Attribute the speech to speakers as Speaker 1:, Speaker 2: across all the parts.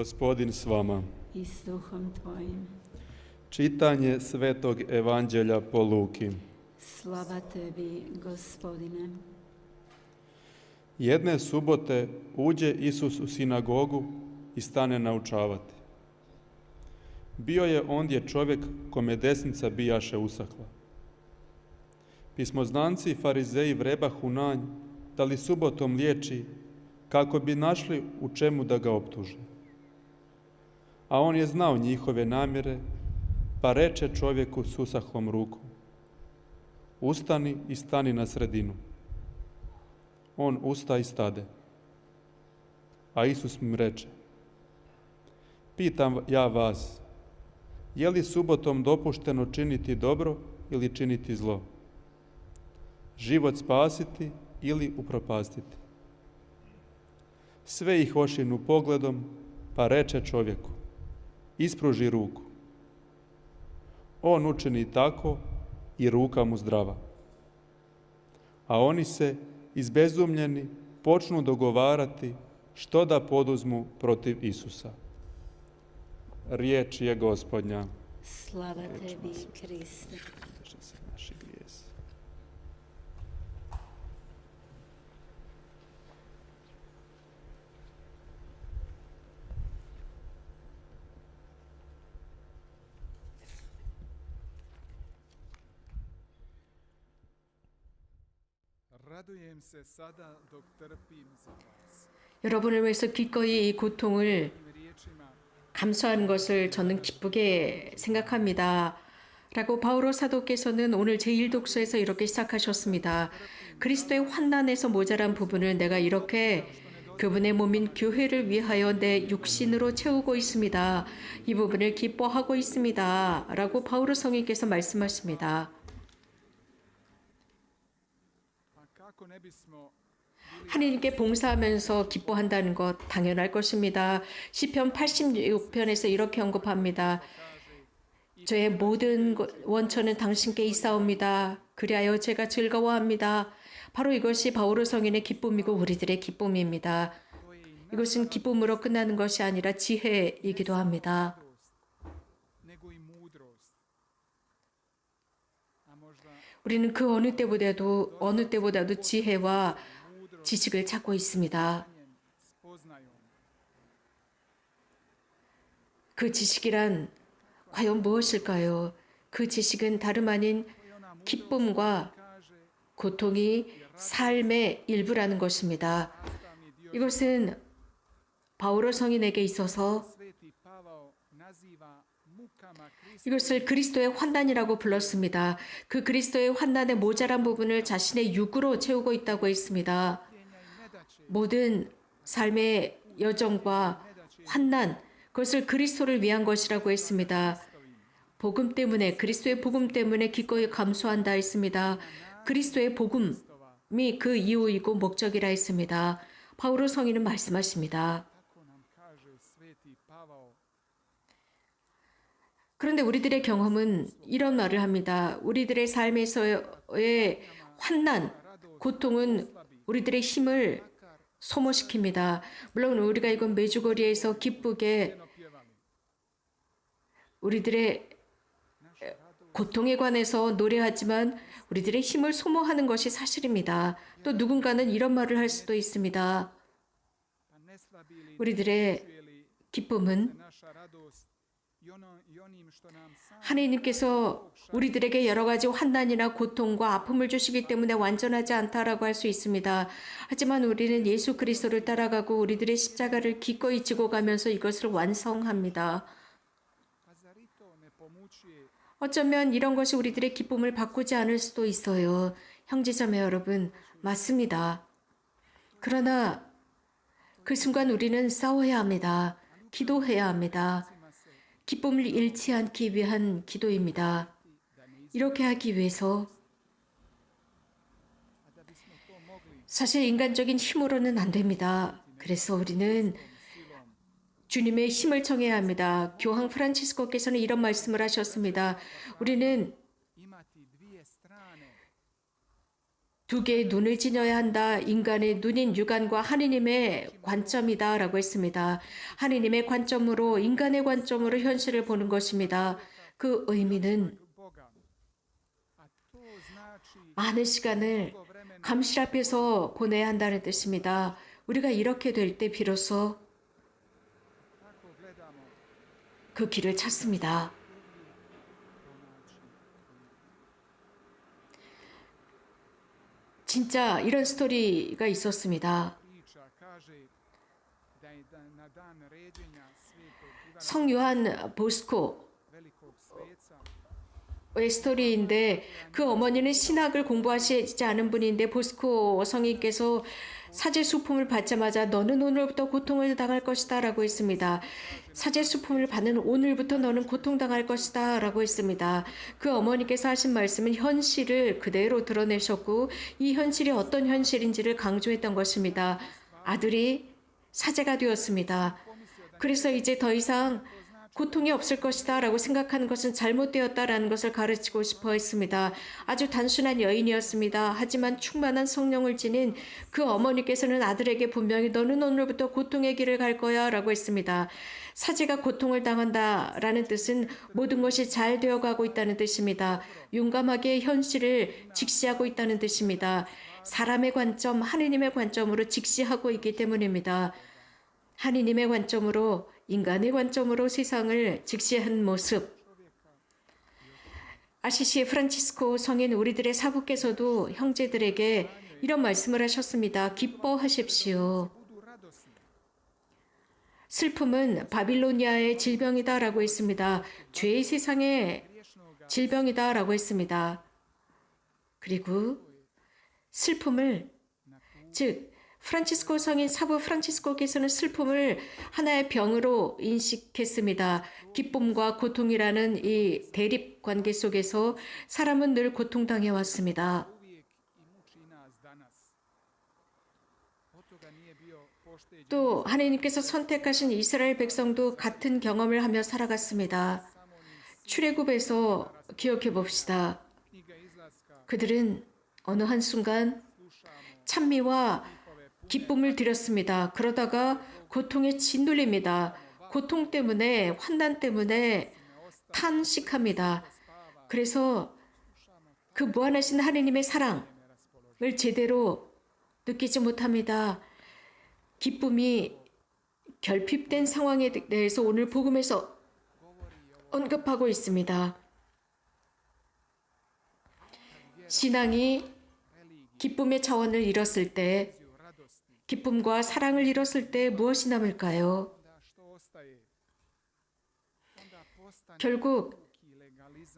Speaker 1: Gospodin s vama.
Speaker 2: i s duhom tvojim.
Speaker 1: Čitanje Svetog Evanđelja po Luki.
Speaker 2: Slava tebi, gospodine.
Speaker 1: Jedne subote uđe Isus u sinagogu i stane naučavati. Bio je ondje čovjek kome desnica bijaše usahla. Pismoznanci i farizeji vrebahu na nj, da li subotom liječi, kako bi našli u čemu da ga optuže. A on je znao njihove namjere, pa reče čovjeku s usahlom rukom. Ustani i stani na sredinu. On usta i stade. A Isus mu reče, pitam ja vas, je li subotom dopušteno činiti dobro ili činiti zlo? Život spasiti ili upropastiti? Sve ih ošinu pogledom, pa reče čovjeku, ispruži ruku. On učini tako i ruka mu zdrava. A oni se, izbezumljeni, počnu dogovarati što da poduzmu protiv Isusa. Riječ je gospodnja.
Speaker 2: Slava tebi, Kriste.
Speaker 3: 여러분을 위해서 기꺼이 이 고통을 감수하는 것을 저는 기쁘게 생각합니다. 라고 바오로 사도께서는 오늘 제1독서에서 이렇게 시작하셨습니다. 그리스도의 환난에서 모자란 부분을 내가 이렇게 그분의 몸인 교회를 위하여 내 육신으로 채우고 있습니다. 이 부분을 기뻐하고 있습니다. 라고 바오로 성인께서 말씀하십니다. 하나님께 봉사하면서 기뻐한다는 것 당연할 것입니다. 시편 86편에서 이렇게 언급합니다. 저의 모든 것- 원천은 당신께 있사옵니다. 그리하여 제가 즐거워합니다. 바로 이것이 바오로 성인의 기쁨이고 우리들의 기쁨입니다. 이것은 기쁨으로 끝나는 것이 아니라 지혜이기도 합니다. 우리는 그 어느 때보다도 어느 때보다도 지혜와 지식을 찾고 있습니다. 그 지식이란 과연 무엇일까요? 그 지식은 다름 아닌 기쁨과 고통이 삶의 일부라는 것입니다. 이것은 바오로 성인에게 있어서 이것을 그리스도의 환난이라고 불렀습니다. 그 그리스도의 환난의 모자란 부분을 자신의 육으로 채우고 있다고 했습니다. 모든 삶의 여정과 환난, 그것을 그리스도를 위한 것이라고 했습니다. 복음 때문에, 그리스도의 복음 때문에 기꺼이 감수한다 했습니다. 그리스도의 복음이 그 이유이고 목적이라 했습니다. 바오로 성인은 말씀하십니다. 그런데 우리들의 경험은 이런 말을 합니다. 우리들의 삶에서의 환난, 고통은 우리들의 힘을 소모시킵니다. 물론 우리가 이건 매주거리에서 기쁘게. 우리들의 고통에 관해서 노래하지만 우리들의 힘을 소모하는 것이 사실입니다. 또 누군가는 이런 말을 할 수도 있습니다. 우리들의 기쁨은 하나님께서 우리들에게 여러 가지 환난이나 고통과 아픔을 주시기 때문에 완전하지 않다라고 할 수 있습니다. 하지만 우리는 예수 그리스도를 따라가고 우리들의 십자가를 기꺼이 지고 가면서 이것을 완성합니다. 어쩌면 이런 것이 우리들의 기쁨을 바꾸지 않을 수도 있어요. 형제자매 여러분, 맞습니다. 그러나 그 순간 우리는 싸워야 합니다. 기도해야 합니다. 기쁨을 잃지 않기 위한 기도입니다. 이렇게 하기 위해서 사실 인간적인 힘으로는 안 됩니다. 그래서 우리는 주님의 힘을 청해야 합니다. 교황 프란치스코께서는 이런 말씀을 하셨습니다. 우리는 두 개의 눈을 지녀야 한다. 인간의 눈인 육안과 하느님의 관점이다 라고 했습니다. 하느님의 관점으로 인간의 관점으로 현실을 보는 것입니다. 그 의미는 많은 시간을 감실 앞에서 보내야 한다는 뜻입니다. 우리가 이렇게 될 때 비로소 그 길을 찾습니다. 진짜 이런 스토리가 있었습니다. 성 요한 보스코 스토리인데 그 어머니는 신학을 공부하시지 않은 분인데 보스코 성인께서 사제 수품을 받자마자 너는 오늘부터 고통을 당할 것이다 라고 했습니다. 사제 수품을 받는 오늘부터 너는 고통당할 것이다 라고 했습니다. 그 어머니께서 하신 말씀은 현실을 그대로 드러내셨고 이 현실이 어떤 현실인지를 강조했던 것입니다. 아들이 사제가 되었습니다. 그래서 이제 더 이상 고통이 없을 것이다 라고 생각하는 것은 잘못되었다라는 것을 가르치고 싶어 했습니다. 아주 단순한 여인이었습니다. 하지만 충만한 성령을 지닌 그 어머니께서는 아들에게 분명히 너는 오늘부터 고통의 길을 갈 거야 라고 했습니다. 사제가 고통을 당한다 라는 뜻은 모든 것이 잘 되어 가고 있다는 뜻입니다. 용감하게 현실을 직시하고 있다는 뜻입니다. 사람의 관점, 하느님의 관점으로 직시하고 있기 때문입니다. 하느님의 관점으로 인간의 관점으로 세상을 직시한 모습. 아시시 프란치스코 성인 우리들의 사부께서도 형제들에게 이런 말씀을 하셨습니다. 기뻐하십시오. 슬픔은 바빌로니아의 질병이다라고 했습니다. 죄의 세상의 질병이다라고 했습니다. 그리고 슬픔을 즉 프란치스코 성인 사부 프란치스코께서는 슬픔을 하나의 병으로 인식했습니다. 기쁨과 고통이라는 이 대립 관계 속에서 사람은 늘 고통당해 왔습니다. 또 하나님께서 선택하신 이스라엘 백성도 같은 경험을 하며 살아갔습니다. 출애굽에서 기억해 봅시다. 그들은 어느 한순간 찬미와 기쁨을 드렸습니다. 그러다가 고통에 짓눌립니다. 고통 때문에 환난 때문에 탄식합니다. 그래서 그 무한하신 하느님의 사랑을 제대로 느끼지 못합니다. 기쁨이 결핍된 상황에 대해서 오늘 복음에서 언급하고 있습니다. 신앙이 기쁨의 차원을 잃었을 때. 기쁨과 사랑을 잃었을 때 무엇이 남을까요? 결국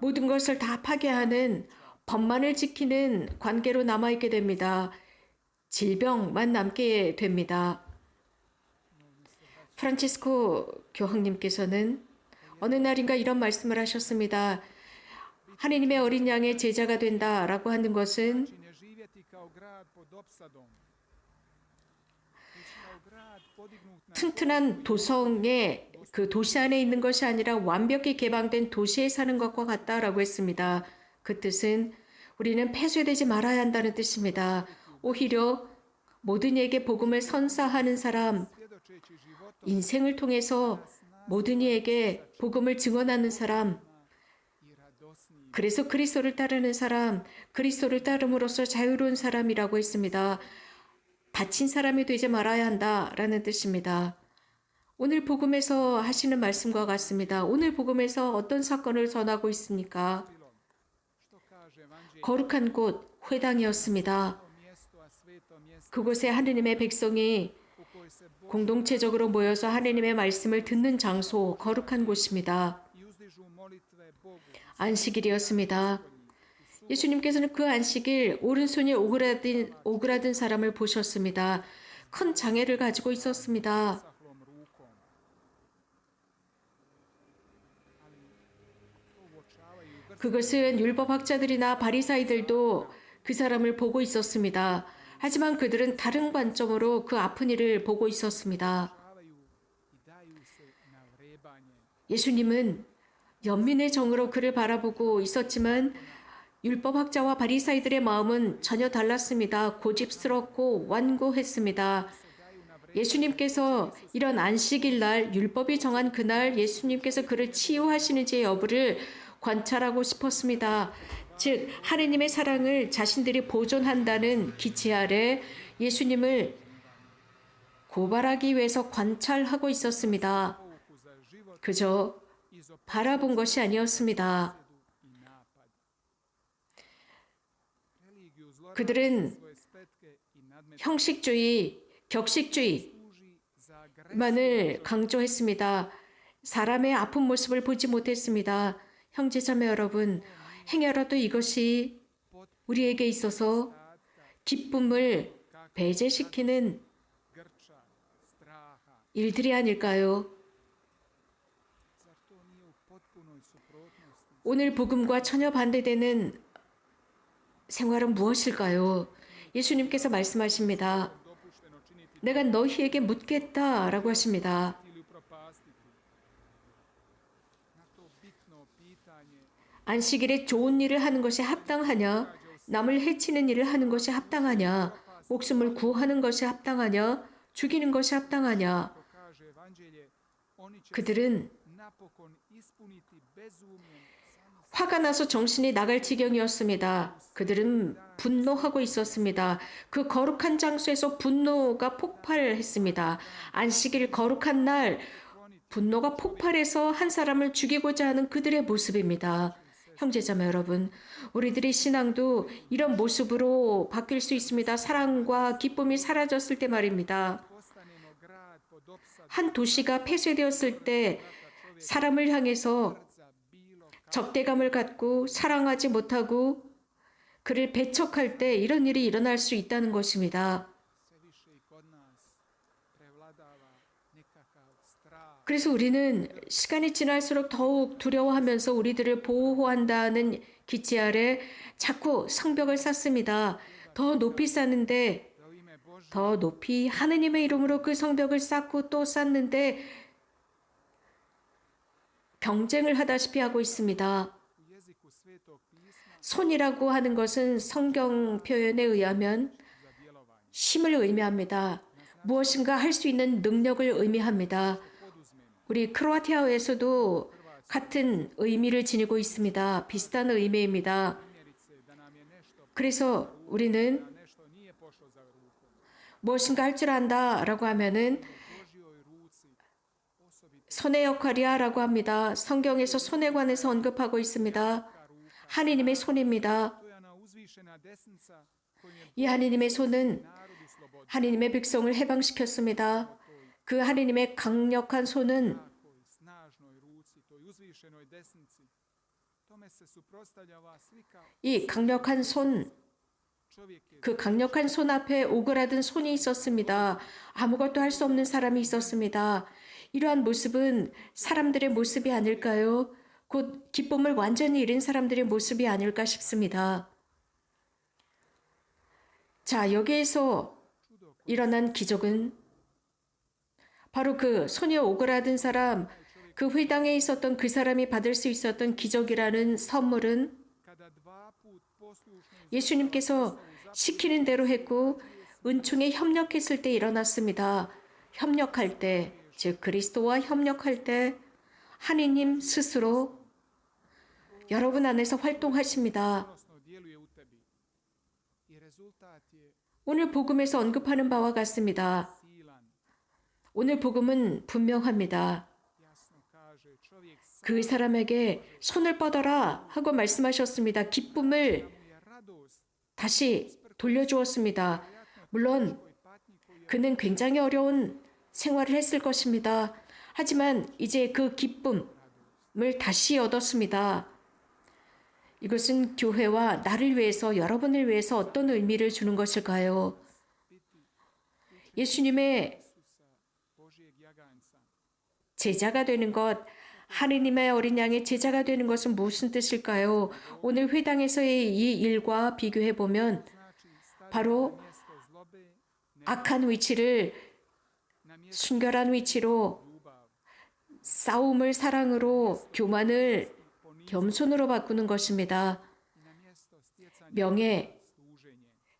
Speaker 3: 모든 것을 다 파괴하는 법만을 지키는 관계로 남아있게 됩니다. 질병만 남게 됩니다. 프란치스코 교황님께서는 어느 날인가 이런 말씀을 하셨습니다. 하느님의 어린 양의 제자가 된다라고 하는 것은 튼튼한 도성의 그 도시 안에 있는 것이 아니라 완벽히 개방된 도시에 사는 것과 같다라고 했습니다. 그 뜻은 우리는 폐쇄되지 말아야 한다는 뜻입니다. 오히려 모든 이에게 복음을 선사하는 사람, 인생을 통해서 모든 이에게 복음을 증언하는 사람. 그래서 그리스도를 따르는 사람, 그리스도를 따름으로써 자유로운 사람이라고 했습니다. 다친 사람이 되지 말아야 한다라는 뜻입니다. 오늘 복음에서 하시는 말씀과 같습니다. 오늘 복음에서 어떤 사건을 전하고 있습니까? 거룩한 곳 회당이었습니다. 그곳에 하느님의 백성이 공동체적으로 모여서 하느님의 말씀을 듣는 장소, 거룩한 곳입니다. 안식일이었습니다. 예수님께서는 그 안식일 오른손이 오그라든, 오그라든 사람을 보셨습니다. 큰 장애를 가지고 있었습니다. 그것은 율법학자들이나 바리사이들도 그 사람을 보고 있었습니다. 하지만 그들은 다른 관점으로 그 아픈 이를 보고 있었습니다. 예수님은 연민의 정으로 그를 바라보고 있었지만 율법학자와 바리사이들의 마음은 전혀 달랐습니다. 고집스럽고 완고했습니다. 예수님께서 이런 안식일 날 율법이 정한 그날 예수님께서 그를 치유하시는지 여부를 관찰하고 싶었습니다. 즉 하느님의 사랑을 자신들이 보존한다는 기치 아래 예수님을 고발하기 위해서 관찰하고 있었습니다. 그저 바라본 것이 아니었습니다. 그들은 형식주의, 격식주의,
Speaker 4: služi za agresiju
Speaker 3: 만을 강조했습니다. 사람의 아픈 모습을 보지 못했습니다. 형제자매 여러분, 행여라도 이것이 우리에게 있어서 기쁨을 배제시키는. 일들이 아닐까요? 오늘 복음과 전혀 반대되는 생활은 무엇일까요? 예수님께서 말씀하십니다. 내가 너희에게 하십니다.
Speaker 4: to bitno pitanje
Speaker 3: 안식일에 좋은 일을 하는 것이 합당하냐? 남을 해치는 일을 하는 것이 합당하냐? 목숨을 구하는 것이 합당하냐? 죽이는 것이 합당하냐? 그들은 화가 나서 정신이 나갈 지경이었습니다. 그들은 분노하고 있었습니다. 그 거룩한 장소에서 분노가 폭발했습니다. 안식일 거룩한 날 분노가 폭발해서 한 사람을 죽이고자 하는 그들의 모습입니다. 형제자매 여러분, 우리들의 신앙도 이런 모습으로 바뀔 수 있습니다. 사랑과 기쁨이 사라졌을 때 말입니다. 한 도시가 폐쇄되었을 때 사람을 향해서 적대감을 갖고 사랑하지 못하고 그를 배척할 때 이런 일이 일어날 수 있다는 것입니다. 그래서 우리는 시간이 지날수록 더욱 두려워하면서 우리들을 보호한다는 기치 아래 자꾸 성벽을 쌓습니다. 더 높이 쌓는데 더 높이 하느님의 이름으로 그 성벽을 쌓고 또 쌓는데 경쟁을 하다시피 하고 있습니다. 손이라고 하는 것은 성경 표현에 의하면. 힘을 의미합니다. 무엇인가 할 수 있는 능력을 의미합니다. 우리 크로아티아에서도 같은 의미를 지니고 있습니다. 비슷한 의미입니다. 그래서 우리는. 무엇인가 할 줄 안다라고 하면은 손의 역할이야라고 합니다. 성경에서 손에 관해서 언급하고 있습니다. 하느님의 손입니다. 이 하느님의 손은. 하느님의 백성을 해방시켰습니다. 그 하느님의 강력한 손은 이 강력한 손, 그 강력한 손 앞에 오그라든 손이 있었습니다. 아무것도 할 수 없는 사람이 있었습니다. 이러한 모습은 사람들의 모습이 아닐까요? 곧 기쁨을 완전히 잃은 사람들의 모습이 아닐까 싶습니다. 자, 여기에서 일어난 기적은 바로 그 손이 오그라든 사람, 그 회당에 있었던 그 사람이 받을 수 있었던 기적이라는 선물은 예수님께서 시키는 대로 했고 은총에 협력했을 때 일어났습니다. 협력할 때, 즉 그리스도와 협력할 때 하느님 스스로 여러분 안에서 활동하십니다. 오늘 복음에서 언급하는 바와 같습니다. 오늘 복음은 분명합니다. 그 사람에게 손을 뻗어라 하고 말씀하셨습니다. 기쁨을 다시 돌려주었습니다. 물론 그는 굉장히 어려운 생활을 했을 것입니다. 하지만 이제 그 기쁨을 다시 얻었습니다. 이것은 교회와 나를 위해서 여러분을 위해서 어떤 의미를 주는 것일까요? 예수님의. 제자가 되는 것, 하느님의 어린 양의 제자가 되는 것은 무슨 뜻일까요? 오늘 회당에서의 이 일과 비교해 보면 바로 악한 위치를 순결한 위치로 싸움을 사랑으로 교만을 겸손으로 바꾸는 것입니다. 명예.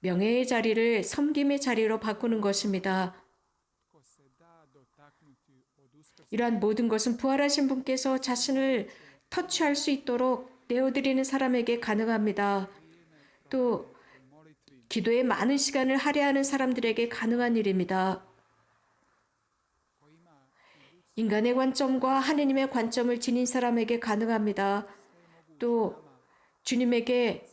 Speaker 3: 명예의 자리를 섬김의 자리로 바꾸는 것입니다. 이러한 모든 것은 부활하신 분께서 자신을 터치할 수 있도록 내어드리는 사람에게 가능합니다. 또 기도에 많은 시간을 할애하는 사람들에게 가능한 일입니다. 인간의 관점과 하느님의 관점을 지닌 사람에게 가능합니다. 또 주님에게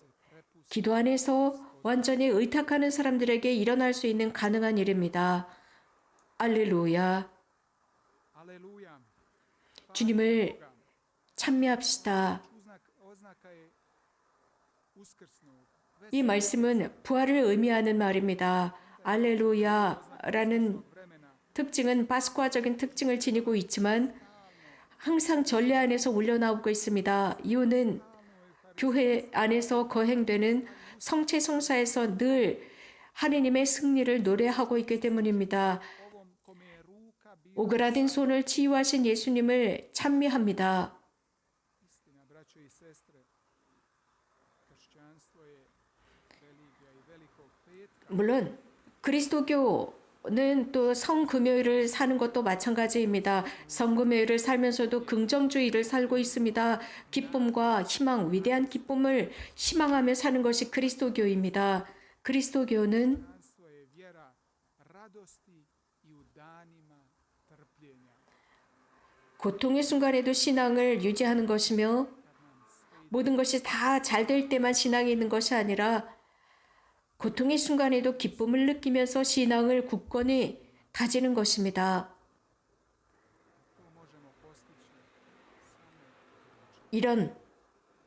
Speaker 3: 기도 안에서 완전히 의탁하는 사람들에게 일어날 수 있는 가능한 일입니다. 알렐루야. 주님을 찬미합시다. 이 말씀은 부활을 의미하는 말입니다. 알렐루야라는 특징은 파스쿠아적인 특징을 지니고 있지만 항상 전례 안에서 올려나오고 있습니다. 이유는 교회 안에서 거행되는 성체 성사에서 늘 하느님의 승리를 노래하고 있기 때문입니다. 오그라든 손을 치유하신 예수님을 찬미합니다. 물론 그리스도교 는또 성금요일을 사는 것도 마찬가지입니다. 성금요일을 살면서도 긍정주의를 살고 있습니다. 기쁨과 희망, 위대한 기쁨을 희망하며 사는 것이 그리스도교입니다. 그리스도교는. 고통의 순간에도 신앙을 유지하는 것이며 모든 것이 다 잘 될 때만 신앙이 있는 것이 아니라 고통의 순간에도 기쁨을 느끼면서 신앙을 굳건히 다지는 것입니다. 이런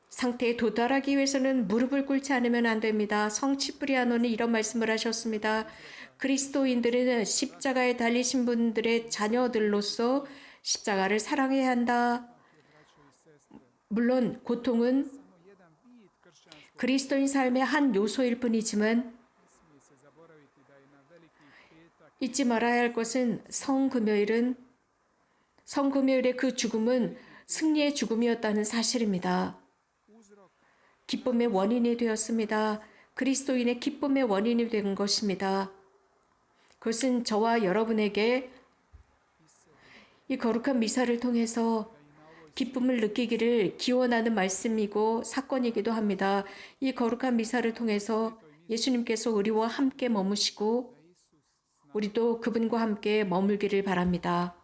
Speaker 3: 상태에 도달하기 위해서는 무릎을 꿇지 않으면 안 됩니다. 성 치 프리아노는 이런 말씀을 하셨습니다. 그리스도인들은 십자가에 달리신 분들의 자녀들로서 십자가를 사랑해야 한다. 물론 고통은 그리스도인 삶의 한 요소일 뿐이지만 잊지 말아야 할 것은 성금요일은 성금요일의 그 죽음은 승리의 죽음이었다는 사실입니다. 기쁨의 원인이 되었습니다. 그리스도인의 기쁨의 원인이 된 것입니다. 그것은 저와 여러분에게 이 거룩한 미사를 통해서 기쁨을 느끼기를 기원하는 말씀이고 사건이기도 합니다. 이 거룩한 미사를 통해서 예수님께서 우리와 함께 머무시고 우리도 그분과 함께 머물기를 바랍니다.